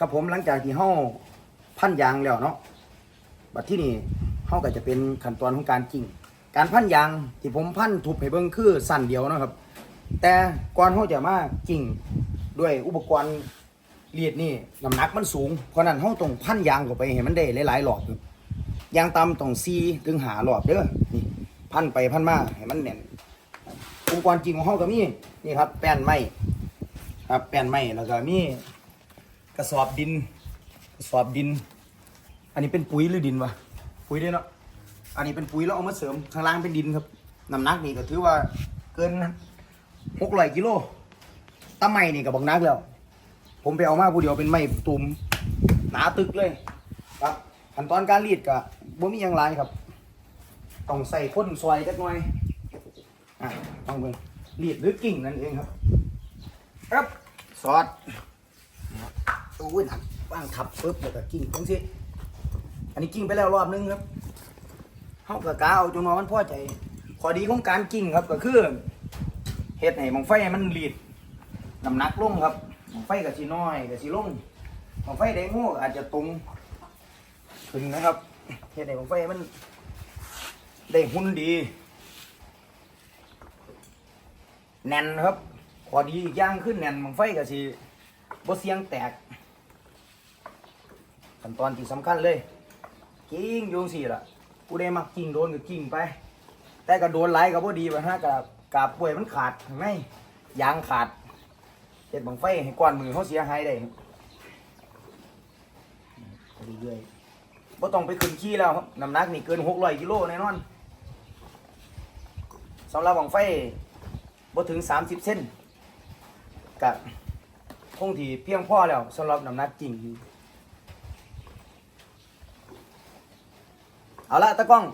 กับผมหลังจากที่เฮาพันยางแล้วเนาะบัดที่นี่เฮาก็จะเป็นขั้นตอนของการกิ่งการพันยางที่ผมพันทุบให้เบิ่งคือสั้นเดียวนะครับ แต่ก่อนเฮาจะมากิ่งด้วยอุปกรณ์เลียดนี่น้ำหนักมันสูงเพราะนั้นเฮาต้องพันยางเข้าไปให้มันได้หลายๆรอบครับยางต่ำต้อง4ถึง5รอบเด้อนี่พันไปพันมาให้มันแน่นอุปกรณ์จริงของเฮาก็มีนี่ครับ แป้นไม้ครับแป้นไม้แล้วก็มี ระสอบดิน กระสอบดิน อันนี้เป็นปุ๋ยหรือดินวะปุ๋ยเด้อเนาะอันนี้เป็นปุ๋ยแล้วเอามาเสริมข้างล่างเป็นดินครับน้ำหนักนี่ก็ถือว่าเกินหกร้อยกิโลตะไม้นี่ก็บอกนักแล้ว ผมไปเอามาผู้เดียวเป็นไม้ตุ่มหนาตึกเลยครับขั้นตอนการรีดก็บ่มีอย่างไรครับต้องใส่พ่นซอยจักหน่อยอะต้องเบิ่งรีดหรือกิ่งนั่นเองครับครับสอด อู้ยหนักว่างทับปุ๊บแล้วก็กิ่งจังสิอันนี้กิ่งไปแล้วรอบนึงครับเฮากับกาเอาจนว่ามันพอใจข้อดีของการกิ่งครับก็คือเฮ็ดให้มองไฟมันรีดน้ำหนักลงครับมองไฟก็สิน้อยก็สิลงมองไฟแดงง่ก็อาจจะตรงขึ้นะครับเฮ็ดให้มองไฟมันได้หุ่นดีแน่นครับข้อดีอีกย่างขึ้นแน่นมองไฟก็สิบ่เสียงแตก ขั้นตอนที่สำคัญเลย กิ้งอยุงสี่ล่ะกูได้มักกิ้งโดนก็กิ้งไป แต่ก็โดนไหลก็บ่ดีไปฮะกับกาบป่วยมันขาดข้างในยางขาดเจ็ดบังไฟให้ก้อนมือเขาเสียหายได้เรื่อยๆบ่ต้องไปขึ้นขี้แล้วน้ำหนักนี่เกินหกร้อยกิโลแน่นอนสำหรับบังไฟบ่ถึงสามสิบเส้นกับคงที่เพียงพอแล้วสำหรับน้ำหนักจริง เอาละตะกล้อง